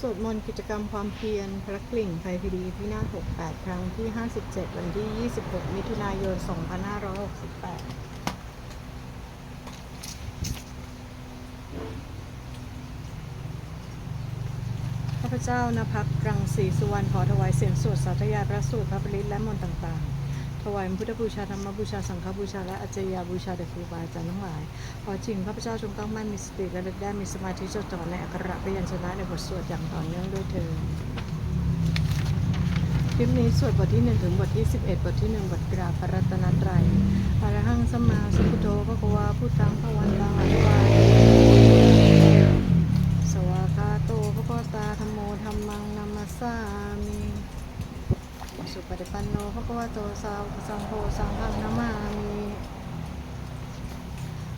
สวดมนต์กิจกรรมความเพียรพระกลิ่งไทยพีดีพินาศ68 ครั้งที่ 57 วันที่ 26 มิถุนายน 2568ข้าพเจ้านภักรังสีสุวรรณขอถวายเสียงสวดสาธยายพระสูตรพระปริตและมนต์ต่างๆ ถวายพุทธบูชาธรรมบูชาสังฆบูชาและอัจฉริยบูชาแด่ครูบาอาจารย์ทั้งหลายขอจริงข้าพเจ้าจงตั้งมั่นมีสติและระลึกได้มีสมาธิจดจ่อในอักขระพยัญชนะในบทสวดอย่างต่อเนื่องด้วยเถิดคลิปนี้สวดบทที่ 1 ถึงบทที่ 11 บทที่ 1 บทกราบพระรัตนตรัยอรหังสัมมาสัมพุทโธพระควาพุทธังพระวันตังอภิวาสวากาโตพระโกตาธรรมโมธรรมังนามัสา สุปฏิปันโนพระกวาโตสาวสังโฆสังฆังนามามิ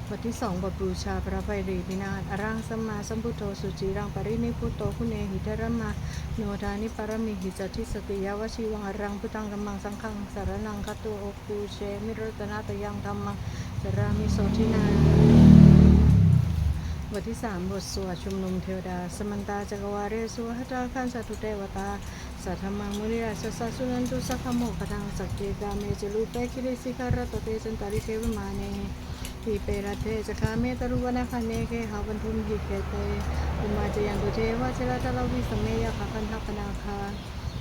บทที่สองบทบูชาพระไพรีพินาศอรังสมมาสัมพุทโธสุจิรังปรินิพุโตคุเนหิตรมาโนทานิปรมิหิจติสติยาวชิวังอรังพุตังกัมมังสังฆังสารนังคตุโอปูเชมิรตนาตยังธรรมังสรามิโสทินาบทที่3บทสวดชุมนุมเทวดา สมันตาจักรวาเรสุหัตาคันสัตุเทวตา สัทธมังมุนิราชสัสสุนันตุสัพพโมคทังสักเกกาเมจลูเปคิริสิการตเตจันตาริเทวมาเนทีเปรเทจคาเมตรุวนาคเนเคหาวันทุมหิเคเตอุมาจยันตุเทวะเจรตะลวิสเมยะคคันทัปนาคา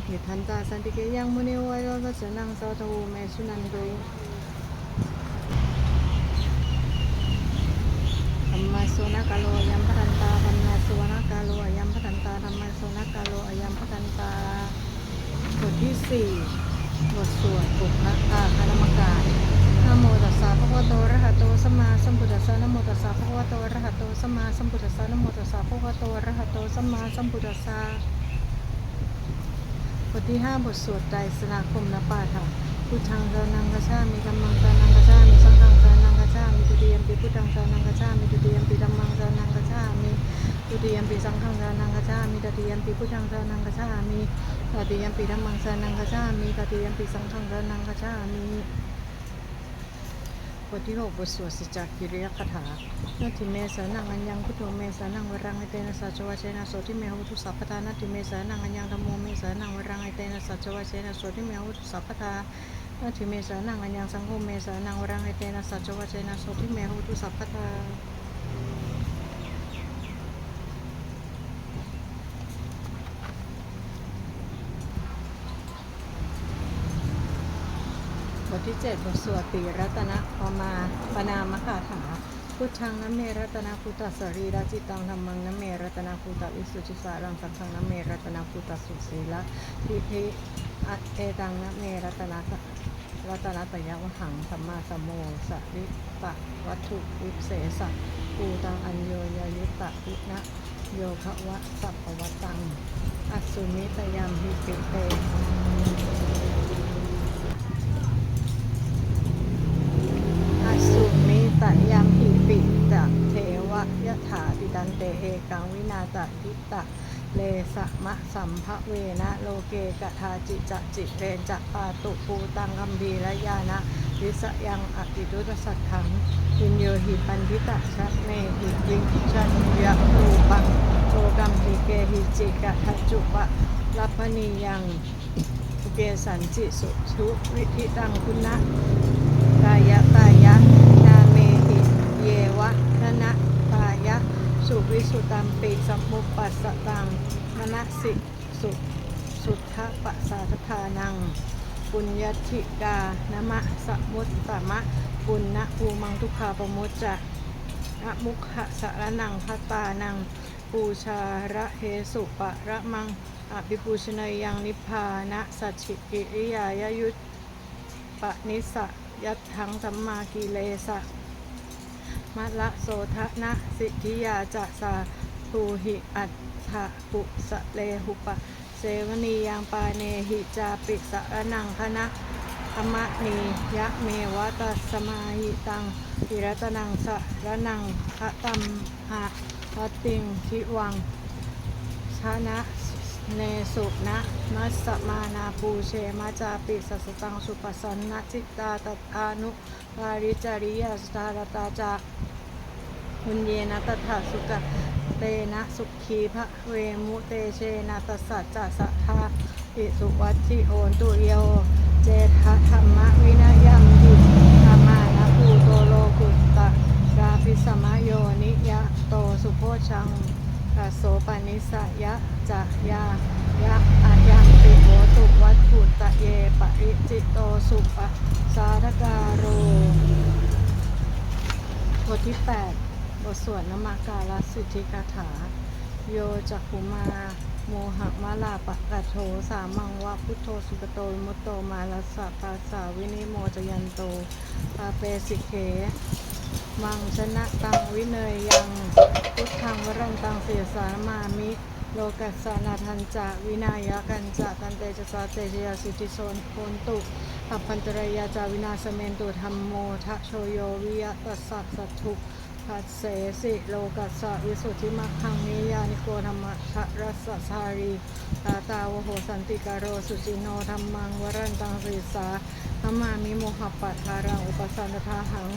เหิทันตาสันติเกยังมุนิวายวัสนังสาวทวูเมสุนันตุธรรมะโสนกาโลยัมพันตาธรรมะโสนกาโลยัมพันตาธรรมะโสนกาโลยัมพันตา ทที่สี่บทสวดปุพพะอาคานมการนะโมตัสสะภะคะวะโตอะระหะโตสัมมาสัมพุทธัสสะนะโมตัสสะภะคะวะโตอะระหะโตสัมมาสัมพุทธัสสะนะโมตัสสะภะคะวะโตอะระหะโตสัมมาสัมพุทธัสสะบทที่ห้าบทสวดไตรสนาคมนปาฐะพุทธังสรนังกัจฉามิธัมมังสรนังกัจฉามิสังฆังสรนังกัจฉามิตุติยมปิพุทธังสรนังกัจฉามิตุติยมปิธัมมังสรนังกัจฉามิตุติยมปิสังฆังสรนังกัจฉามิตติยมปิพุทธังสรนังกัจฉามิ ตติยมปิธัมมังสรนังกัจฉามิตติยมปิสังฆังสรนังกัจฉามิบทที่หกบทสวดสิจักกิริยคาถานาทิเมสานังอัญญังพุทโธเมสานังวรังไอเตนะสัจวะเชนะโสทิเมหุทุสัพพทานาทิเมสานังอัญญังธรรมโมเมสานังวรังไอเตนะสัจวะเชนะโสทิเมหุทุสัพพทานาทิเมสานังอัญญังสังโฆเมสานังวรังไอเตนะสัจวะเชนะโสทิเมหุทุสัพพทา บ ที่ 7 บทสวดปีรัตนะพอมาปนามคาถา พุทธังนเมรัตนาพุทธสรีราจิตังธรรมังนเมรัตนาพุทธวิสุทธิสารังสังฆังนเมรัตนาพุทธสุสีละพิพิอัตเอตังนเมรัตนารัตนาตยะวหังสัมมาสัมโมสริตะวัตถุวิเศษะปูตังอัญโยยยุตตะวินะโยควะสัพพวตัง อัสสุมิตยามหิปิเต อสุ มิตยามหิปิตะเทวะยถาติดันเตเอกังวินาตทิตะเลสะมะสัมภเวนะโลเกกะทาจิจะจิเรนจะปาตุปูตังกัมบีระยานะวิสยังอติดุรสัตถังวินโยหิปันทิตะชะเมหิยิงชันยะรูปังโลกัมหิเกหิจิกะทัจุปะรัพนียังเกสันจิสุทุวิธิตังคุณะกายะตายะ เยวะนนะตายะ สุวิสุตัมปิสัมมุปปัสสตังมณสิสุสุทธปัสสาทธานัง ปุญญธิกานมะสมุตตมะ ปุณณภูมังทุกขาปมุจจะนะมุขะสารนังพัตตานัง ปูชาระเฮสุปะระมังอภิปูชนยยังนิพพานะสัจฉิกิริยายยุตปะนิสะยัตถังสัมมากิเลสะ มะละโสทะนะสิทิยาจะสาภูหิอัตถะปุสะเลหุปะ เสวนียังปาเนหิจาปิสะระนังคณะธรรมนียะเมวะตัสสมาหิตังปิรัตนังสะระนังคะตัมหะวติงทิวังชนะเนสุนะมัสสมานาปูเชมาจาปิสัสตังสุปสันนจิตตาตอานุปาริจาริยสตารตาจา หุญเยนะตถาสุกะเตนะสุขีพระเวมุเตเชนะตสสัจจะสัทธาอิสุวัติโอนตุโยเจทะธรรมวินัยยัมหิธรรมานะภูโตโลกุตตะกาพิสมโยนิยะโตสุโพชังกโสปนิสยะจะยายะอายังติโหตุวัตถุตะเยปริจิตโตสุปะสาธการโรบทที่ 8 บทสวดนมการลสิทธิกถา โยจักขุมา โมหะมาลาปะกะโทสามังวะพุทโธสุกโตมุตโตมาลสะปาสาวินิโมจยันโตปาเปสิเข มังชนะตังวิเนยยังพุทธังวรันตังเสียสามามิโลกัสสานาทันจะวินายะกันจะตันเตจสาเตชยสิทธิโซนโคนตุขับพันตรยาจาวินาสเมนตุธรรมโมทะโชโยวิยะตัสสัตสัตถุ พัสเสสิโลกัสสะวิสุทธิมัคคังนิยานิโกธรรมะทะรัสสารีตาตาวโหสันติกาโรสุจิโนธรรมังวรันตังสีสาธรรมามิโมหะปัทธารังอุปสันตทาหัง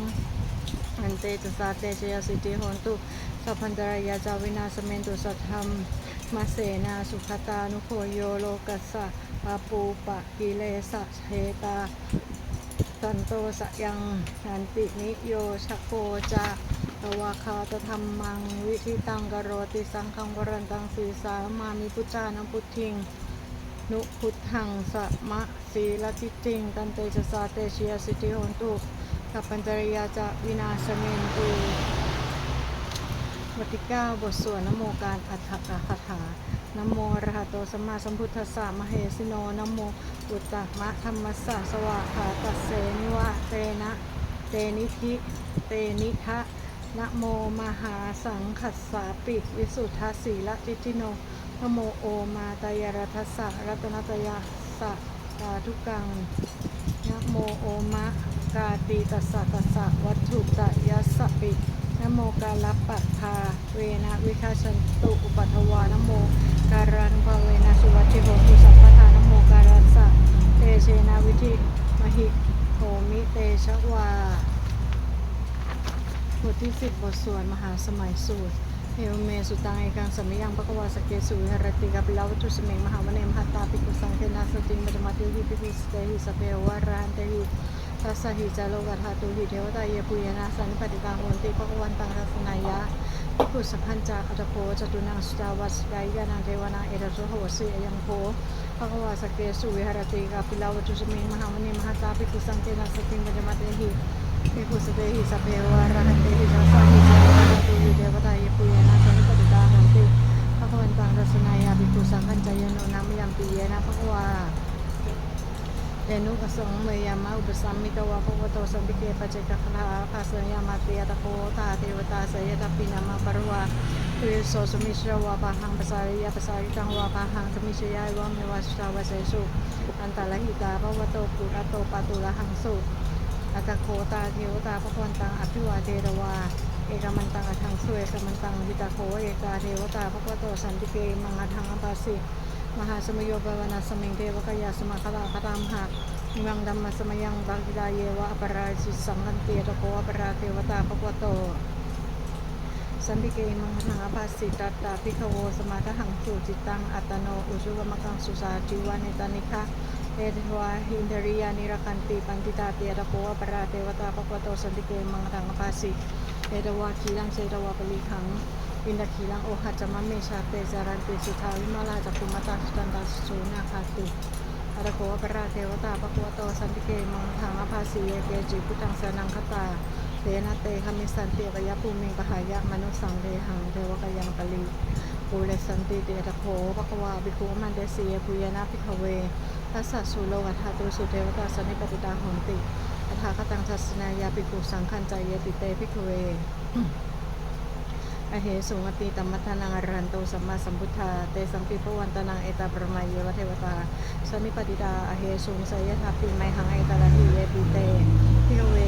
อันเตจสาเตชยสิทธิโหนตุสัพพันตรายาจาวินาสเมนตุสัทธรรมมาเสนาสุขตานุโคโยโลกัสสะอาปูปะกิเลสะเทตาสันโตสะยังสันตินิโยชโกจะ ตวาคาตธรรมังวิธิตังกโรติสังฆังวรันตังสีสามามิพุทธานังพุทธิง นุพุทธังสะมะสีลติติง ตันเตจสาเตชยสิทธิโหนตุกับปัญจริยาจะวินาสเมนตุบทที่9บทสวดนโมการอัฏฐกคาถานโมรหะโตสมมาสัมพุทธัสสะมเหสิโนนโมอุตตมะธรรมสะสวากขาตัสเสนิวะเตนะ เตนิธิ เตนิทะ นะโมมหาสังขัสสาปิวิสุทธาสีละจิติโนนะโมโอมาตายรัตสะรัตนตยาสะสาธุกังนะโมโอมะกาตีตัสสะตัสสะวัตถุตยัสสะปินะโมกาลปัตถาเวนะวิคาชันตุอุปัทวานะโมการันภาเวนะสุวัติโหตุสัพพทานะโมการัสสะเตเชนะวิธิมหิโหมิเตชะวา ที่สิบบทสวดมหาสมัยสูตรเอวเมสุตังเอกังสมิยังปะกวาสเกสุวิหรติกับลาวตุสเมงมหาวเนมหัตตาปิกุสังเคนาสติมัจมาติหิปิปิสเตหิสเปวารันเตหิทัสสหิจาโลกัฏาตุหิเทวตาเยปุยนาสันปฏิตังโหนติปะกวันตังทัสนายะปิกุสพันจาอัตโพจตุนังสุตาวัสกายานังเทวนาเอระโสโหสิยังโพปะกวาสเกสุวิหรติกับลาวตุสเมงมหาวเนมหัตตาปิกุสังเคนาสติมัจมาติหิ ภิกขุสเตหิสัพเพวะระหันเตหิสัสสะหิเจวะตุหิเทวตายปุยนะสันนิปติตาหันติภะคะวันตังรัสนายาภิกขุสังฆัญจายโนนามยัมปิเยนะภะคะวาเดนุกสงเมยามะอุปสัมมิตวะภะคะวะโตสัมปิเกปเจกะคลาภาสยามาเตยตะโคตาเทวตาสยตปินามาปรวาตุยโสสมิชรวะปะหังปะสาริยาปะสาริตังวะปะหังสมิชยายวะเมวะสตาวะเสสุอันตะละหิตาภะคะวะโตปุระโตปะตุละหังสุ อัตโคตาเทวตาพระวันตังอภิวาเทรวา เอกมันตังอทังสวยกมันตังวิตาโคเอกาเทวตาพระวโตสันติเกมังอทังอปาสิมหาสมโยปวนาสมิงเทวกยาสมาคลาคตามหะมิมังดัมมสมยังบากิดาเยวะอปราชิสังกันเตียตโคอปราเทวตาพระวโตสันติเกมังหังอภาสิตัตตาพิคโวสมาทหังสุจิตังอัตโนอุจุกมกังสุสาจิวานิตานิคะ เอทวาหินเดริยานิรคันติปันติตาเตียตโกอปราเทวตาภควโตสันติเกมังหังอภาสิเอตวาคีลังเจตวาปลีขังวินดาคีลังโอหัจมะเมชาเตจารันติสุทาวิมาลาจักุมตาสุตันตาสุนาคาติอรโกปราเทวตาปะกวโตสันติเกมังทางอภาสีเยเกจิพุตังสนังคตาเตนะเตคามิสันติกยภูมิงปหายะมนุสังเดหังเทวกยังปลีปูเลสันติเตตะโคปะกวาบิคุมันเดสียปุยนาภิกขเว ทัสสะสุโลกัฏฐาตุสุเทวตาสนิปติตาหนติอัฏฐาคตังทัสนายาภิกขุสังขันใจเยติเตภิกเวอเหสุงติตัมมัทนังอรันโตสัมมาสัมพุทธา เตสัมปิปวันตนังเอตาปรมัยเยวเทวตาสนิปติตาอเหสุงสยทัพปิไมหังเอตาลหิเยติเตพิกเว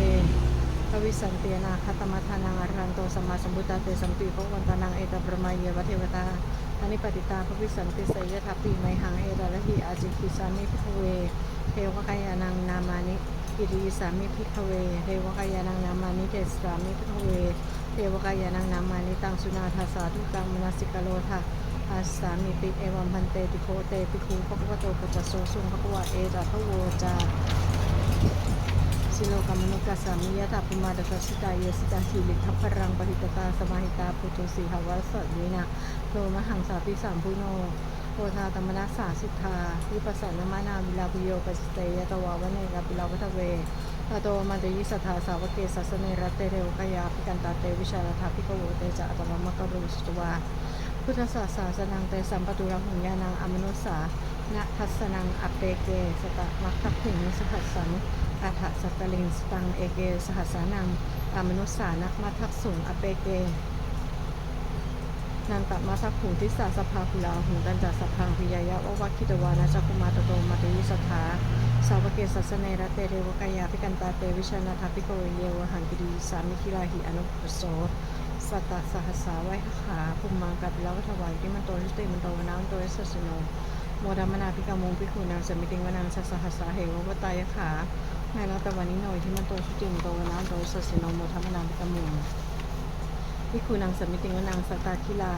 ภวิสันเตียนาคตมัทนังอรันโตสัมมาสัมพุทธา เตสัมปิปวันตนังเอตาปรมัยเยวเทวตา สนิปติตาภวิสันติสยทัพปิไมหังเอตาลหิอาจิกิสามิพิเวเทวกายานังนามานิกิริสามิพิเวเทวกายานังนามานิเตสามิพิเวเทวกายานังนามานิตังสุนาทาสาธุกังมนาสิกโลทาอาสามิติเอวัมพันเตติโคเตปิคูภควโตปัจโสสุงภควะเอจาทโวจา สิโลกามนุกัสสามิยะตาปุมาตกัสสิตาเยสิตาหิลิทัพพรังปหิตตาสมาหิตาปุตุสีหาวัสสวินะโลมหังสาปิสามพุโนโอทาตมนัสสาสิทธาวิปัสสนามานาวิลาภโยปัสเตยตวาวเนกาปิลาวัตเวตโตมันตยิสัทธาสาวกเกสัสเนรัตเตเรวกยาปิกันตาเตวิชาลธาปิกโวเตจะอัตมมะกะรุสตวาพุทธศาสนาสนังเตสัมปตุระหุญญานังอมนุสสานะทัสนังอเปเกสตะมัคคัพหิงสหัสสัง อาถะสัตลิงสตังเอเก สหัสานังอมนุสสานะมัทักสุงอเปเกนันตมาสักขุทิสาสภาคุลาหุตันจัสพังพิยายะววัคคิตวานะจักุมาตโตมาติวิสถาสาวเกสัสเนระเตเรวกายาพิกันตาเตวิชนาทาพิโกเยวหังกิดีสามิคิลาหิอนุปโสสัตตสหัสสาไวขาภูมิมังกับแล้วก็ถวายที่มันโตชุติมันโตวนามันโตสัสโนโมดามนาพิกามุงพิคูนางสมิติงวนางสัสหัสสาเหววตายขา ในรัตวันนี้หน่อยที่มันโตชุติมันโตนามันโตสัสโนโมดามนาพิกามุงพิคูนางสมิติงวนางสตาคิลา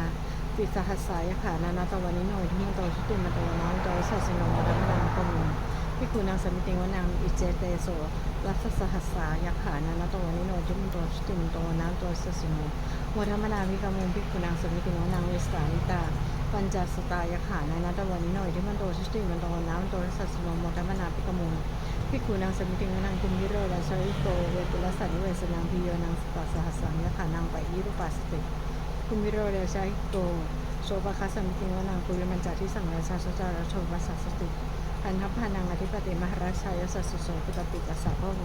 ปิสหัสสายขานานาตะวันนี้หน่อยที่มันโตชุติมันโตนามันโตสัสโนโมดามนาพิกามุงพิคูนางสมิติงวนางอิเจเตโสรัสสหัสสายขานานาตะวันนี้หน่อยที่มันโตชุติมันโตนามันโตสัสโนโมธรรมนาวิกามุงพิกุนางสมิติวนางเวสตานิตาปัญจสตายขานานาตะวันนี้หน่อยที่มันโตชุติมันโตน้ำโตสัสโนโมธรรมนาพิกามุง พิกุนางสมิติวนางคุมวิโรราชวิโตเวตุลสันนิเวสนางพิโยนางสตาสหัสสังยขานางไปยิรุปัสติคุมวิโรราชวิโตโสภคัสสมิติวนางปุยมันจาที่สังราชาสจารโชปัสสติอันทัพพานังอธิปติมหาราชายสัสสุโสปิตปิตัสสะพะโว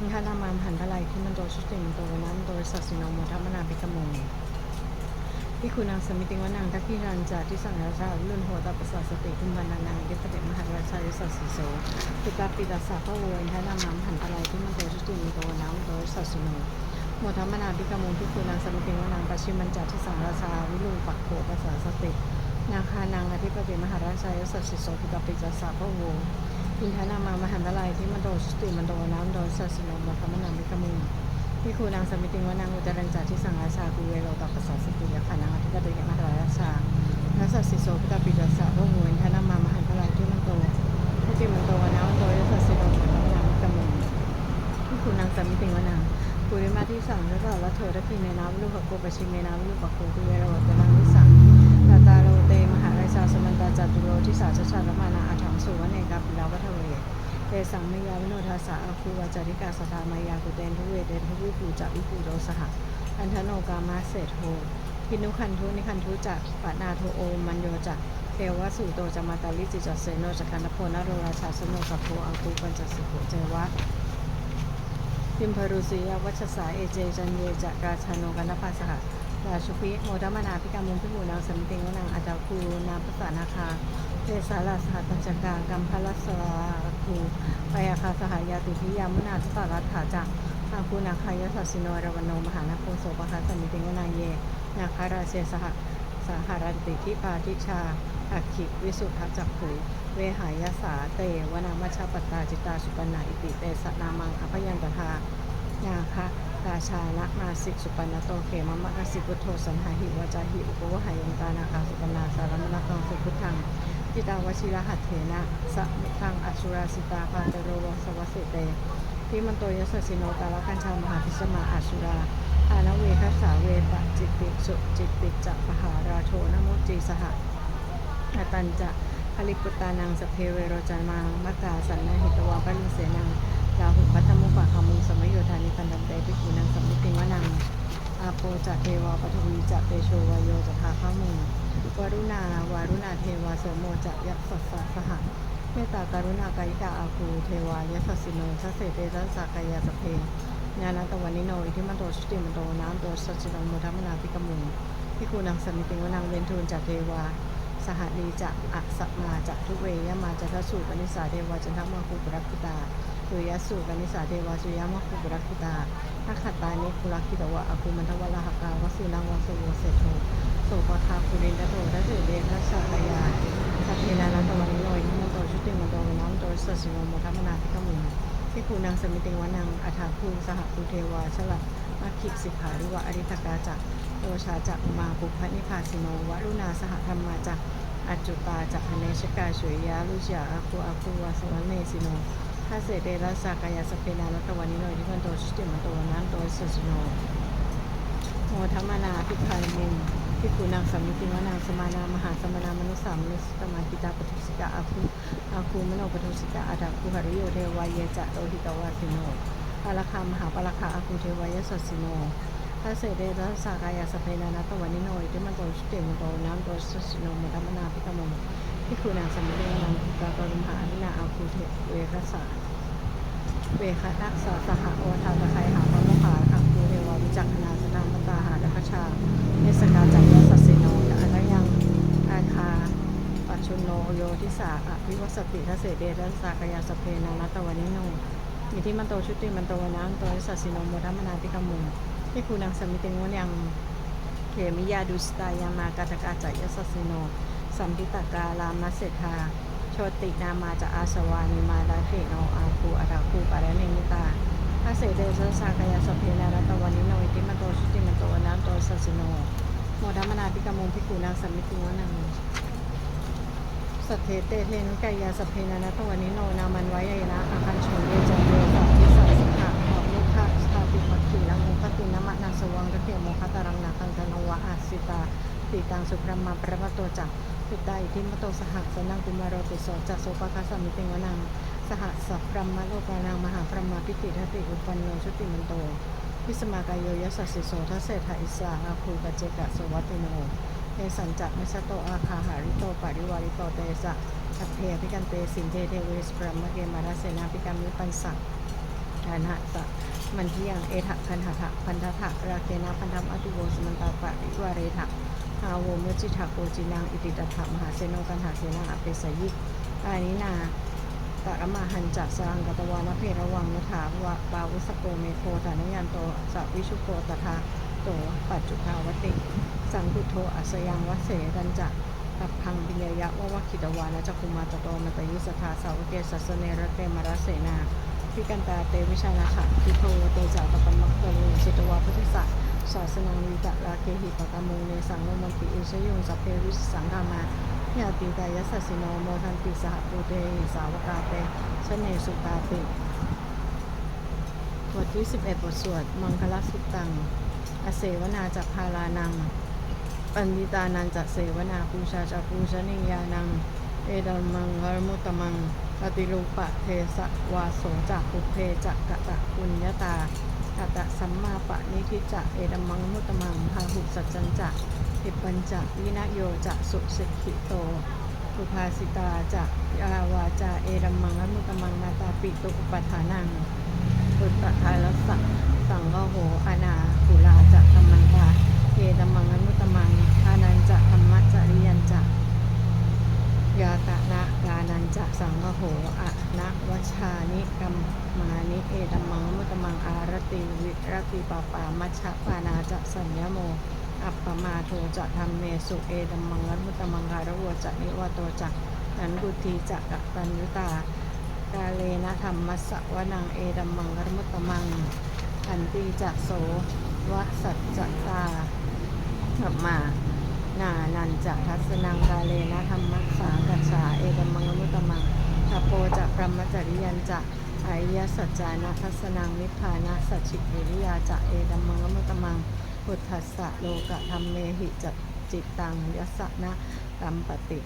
มิคานามามหันทลายที่มันโตชุติมโตน้ำโตสัสสิโนโมทัมมนาปิกมง ที่คุณนางสมิติงวนางทักขิรันจาที่สังราชาลุ่นโหตปัสสะสติคุณบรรณานางเดชเดชมหาราชายสัสสิโสปิตาปิตัสสะพระโวยทานามามหันทลายที่มันโตชุติมโตน้ำโตสัสสิโนโมทัมมนาปิกมงที่คุณนางสมิติงวนางปัชชิมันจาที่สังราชาวิลุปักโขปัสสะสตินาคานางอธิปติมหาราชายสัสสิโสปิตาปิตัสสะพระโวอินทนามามหันตลายที่มันโดสติมันโดน้ำโดยสัสโนมาคมนามิกมุง ที่ครูนางสมิติงว่านางอุจารัญจาที่สังราชาคุเวโรตัปปัสสะสติยะขานางอธิกติยมหาราชานัสสสิโสพิตาปิจัสสะพระหูอินทนามามหันตลายที่มันโตที่จิมันโตวน้ำโดยสัสโนมามนามกมุงที่ครูนางสมิติงว่านางปุริมาที่สังแล้วก็ละเธอทัพีในน้ำลูกขโกปชิเมน้ำลูกขโกคุเวโรตนังวิสังตาตาโลเตมหาราชาสมันตาจัตุโรทิสาชชาลมานาอาถังสุวเนกับปิลาวัทเว เตสังมยาวิโนทาสาอาคูวาจาริกาสตามายากุเตนทุเวเตนทุวิปูจักวิปูโรสหะอันทโนกามาเศษโหพินุคันทุนิคันทุจักปนาโทโอมันโยจักเทวสุโตจามาตาลิจิจัสเซโนจักคันโพนาโรราชาสโนสัพโพอาคูปัญจสิโกเจวะพิมพรุสียวัชสาเอเจจันเยจักราชาโนกันภาสหะราชุพิโมดมนาพิกามุงพิบูนางสมติงวนางอาจาคูนาภาษานาคา เทสาลาสหัตัญจกากัมพลัสสราคูปยาคาสหายาติพิยามุนาทุตารัฐาจักอาคูนาคายสัสสิโนรวโนมหานาโคโสปะคาสมิติงวนาเย นาคาราเชสหสหารันติทิปาทิชาอักขิวิสุทธจักขุเวหายสาเตวนามชฌปตาจิตาสุปนาอิติเตสนามังอภยันตทานาคะราชานะมาสิกสุปนนโตเขมะมะกสิพุโธสันหาหิวจาหิอุปวหายันตานาคาสุปนาสารมณตังสุพุทธัง จิตาวชิระหัตเถนะสะมิทังอสุราสิตาปาเตโรวสวัสเสเตทิมันโตยสสิโนตาลกัญชามหาพิสมาอสุราอานเวคัสสาเวปะจิตติสุจิตติจะปหาราโชนโมจีสหะอตันจะผลิกุตานังสเพเวโรจามามะกาสันนหิตวาปลิเสนังลาหุปัตมุปะคามุงสมัยโยธานิปันดันเตปิกุนังสัมมิติวนังอาโปจะเทวาปฐวีจะเตโชวายโยจะทาข้ามุง วารุณาวารุณาเทวาโสโมจะยัสสสะสหะเมตตาการุณากายิกาอาคูเทวายัสสิโนชัสเสเตจัสสะกายาสเพญาณตวันนิโนอิทิมันโตชุติมันโตน้ำโตสัจจิโนโมทัมนาพิกมุงพิคูนังสมิติวนังเวนทูลจะเทวา สหดีจะอัสมาจะทุเวยมาจะทัสสุปนิสาเทวาจันทมาคุปรักขิตาสุยสุกนิสาเทวาสุยามะคุปรักขิตาทักขตานิคุรักขิตวะอคุมันทวะลหกาวสุนังวสุโวเสโท โสปะคาปุรินทโททัสเสเดทัสสะกายาสัพเพนานันตวันนิโยอิมันโตชุติมโตน้อมโตสัสสิโนโมทัมนาภิกมุงที่คูนางสมิติงวานังอัฐาคูสหคูเทวาชละมอัคคิสิกขาริวะอริตกาจักโอชาจักมาปุพนิพาสิโนวรุณาสหธรรมาจักอจจุตาจักอเนชกาชุยยาลุจยาอาคูอาคูวาสวรเนสิโนทาเสเดรัสสากายาสเพนารัตวานิโนยิมันโตชิติมโตนันโตสสโนโมธรรมนาพิพาลมุ งพิกุนางสัมมิติวานางสมานามหาสมานามนุสสามนุสตมากิตาปทุสิกาอาคูอาคูมโนปทุสิกาอาดาคูหริโยเทวายเยจะโลหิตวาสิโนปาลคามหาปาลคาอาคูเทวายสัสสิโนทัสเสเดรัสากายาสเพนานาตวานิโนอิติมันโตชุติมันโตน้ำโตสัสสิโนมธรรมนาพิกมุงพิกุนางสัมมิติวานางกากรุมหาอนินาอาคูเทเวรสาเวคะนักสาสหโอทาตะไคหาพระมหาอักคูเทวาวิจักขณาสนามตาหาดัคชาเนสกาจัก โยทิสาอภิวสติทเสเดรัสสากยาสเพนานัตวานิโนมิทิมันโตชุติมันโตวนาอันโตสัสสิโนโมทัมมนาติกมุงที่คูนังสมิติงวยังเขมิยาดุสตายามากาตกาจัยสัสสิโน สัมพิตกาลามัสเสธาโชตินามาจะอาสวานิมาลาเทโนอาคูอาราคูปารเนมิตาพระเสเดชสากยาสเพนารัตวานิโนอิติมันโตชุติมันโตวนันโตสัสสิโน โมดัมมนาปิกมุงพิกูนางสมิติวนัง สัทเทเตเทนกายาสเพนารัตวานิโนนามันไว้ยนะอาคันชนเยจันเยสัพพิสัสสิกะขอบมุขะสตาปิมัคคีนังมุขตินมะนัสวังกะเทโมคตารังนาคันตนวะอาสิตาติตังสุพรมาประมาโตจักปิตาอิทิมโตสหัสนังกุมารโรติโสจัสโสปะคาสมิติงวนังสหสัพพรหมโลกานังมหาพรหมพิติทติอุปันโนชุติมันโตพิสมากายโยยสัสสิโสทัสเศธาอิสาอาคูกัจเจกะสวัติโน เอสันจักมิสโตอาคาหาริโตปาริวาริโตเตสะทัพเพพิกันเตสินเทเทเวสพรมเกมาราเสนาพิกามิปันสักฐานะสะมันที่ยังเอทะพันหะทะพันธะทะราเคนะพันธมอตุโวสมันตาปะริวาเรทะฮาโวมุจิทะโกจินังอิติตถะมหาเสโนกันหาเสนาอเปสยิกอานินาตระมาหันจัสรังกตวานเพระวังนุถาวะปาวุสโกเมโคฐานยันโตสัวิชุโกตถาโตปัจจุภาวติ สังคุโทอัสยังวเสรันจะตับพังปิญญยะวะวะคิตวานะจักคุมาตโตมตยุสธาสาวเกสัสเนรเตมรเสนาพิกันตาเตวิชานาคะพิโทเตจาตปัมมัคตะลุสุตวาพุทธสะศาสนังวิตะราเคหิปะกามุงเนสังโนมันติเอชยุงสัพเพวิสังฆามาญาติกายสัสสิโนโมทันติสหปูเตหิสาวกาเตชเนสุกาติบทที่ 11 บทสวดมังคลสุตตัง อเสวนาจักพาลานัง ปันดิตานันจัเสวนาปูชาจัปูชนียานัง เอดัมังกรมุตตมังปฏิรูปะเทสะวาโสจักปุเพจักกะตะปุญญาตากะตะสัมมาปะนิทิจะเอดัมังมุตตมังพาหุสัจจันจะหิปัญจะวินโยจะสุสิกขิโตอุภาสิตาจะยาวาจาเอดัมังมุตตมังนาตาปิตุอุปทานังปุตตะทายลัสสะสังฆโหอานากุลาจะธรรมันตาเอดัมมังมุตตมังทานันจะธรรมะจริยันจะ ยาตะนะกานันจะสังฆ โหอะนะวชานิกัมมานิเอตัมมังมุตตมังอารติวิรติปปามัชฌปานาจะสัญญโม อัปปมาโทจะธรรมเมสุเอตัมมังรัมุตตมังคารวจะนิวโตจะนันบุทีจะกตัญยุตากาเลนะธรรมัสสะวนังเอตัมมังรัมุตตมังอันติจะโสวะสัจจตาธรรมานานันจะทัสนังกาเลนะธรรมัสสากัจฉาเอกัมมังมุตตมัง ทปโปจะพรหมจริยันจะอริยสัจจานะทัสนังนิพพานะสัจฉิวิริยาจะเอกัมมังมุตมังพุทธัสสะโลกะธรรมเมหิจจิตตังยัสะนะตัมปติ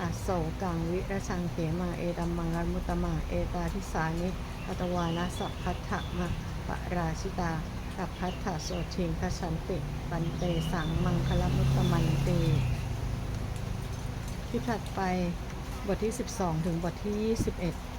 อโศกังวิรชังเขมังเอดัมมังมุตมังเอตาทิสานิอัตวานะสัพพัทธะมะปราชิตากัปพัทธโสทิงคชันติปันเตสังมังคลมุตตมันเตที่ถัดไป บทที่ 12 ถึงบทที่ 21